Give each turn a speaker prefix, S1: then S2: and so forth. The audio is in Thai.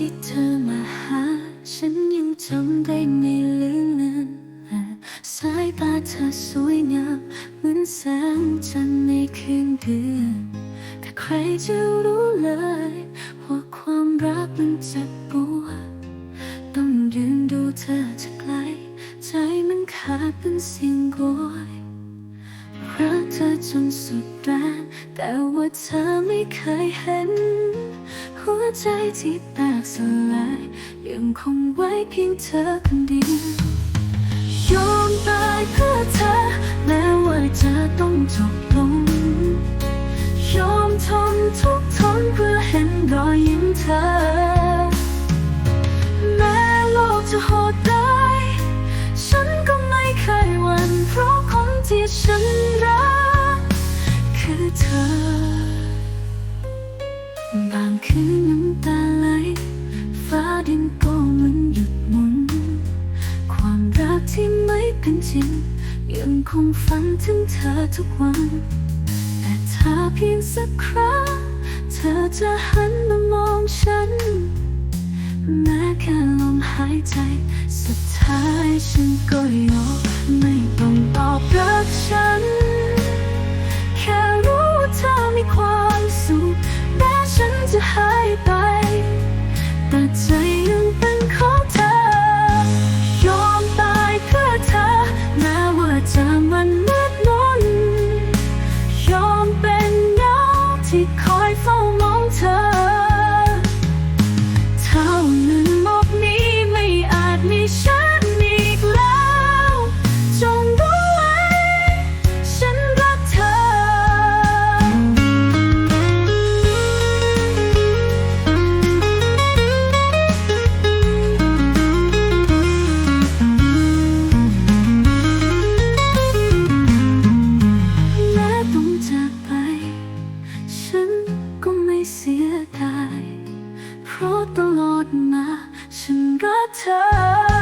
S1: ที่เธอมาหา ฉันยังจำได้ไม่ลืมเลือนสายตาเธอสวยงามเหมือนแสงจันทร์ในคืนเดือนแต่ใครจะรู้เลยว่าความรักมันเจ็บปวดต้องยืนดูเธอจากไกล ใจมันขาดเป็นสียงโกยรักเธอ จนสุดแรงแต่ว่าเธอไม่เคยเห็น หัวใจที่แตกสลายยังคงไว้เพียงเธอคนเดียวยอมตายเพื่อเธอแม้ว่าจะต้องจบลง ยอมทนทุกทนเพื่อเห็นรอยยิ้มเธอ แม้โลกจะโหดร้ายฉันก็ไม่เคยหวั่นเพราะคนที่ฉัน นก็มันหยุดหมุน ความรักที่ไม่เป็นจริง ยังคงฝันถึงเธอทุกวัน แต่ถ้าเพียงสักครั้ง เธอจะหันมามองฉัน แม้แค่ลมหายใจ สุดท้ายฉันก็ยอม to ตลอดมา ฉันรักเธอ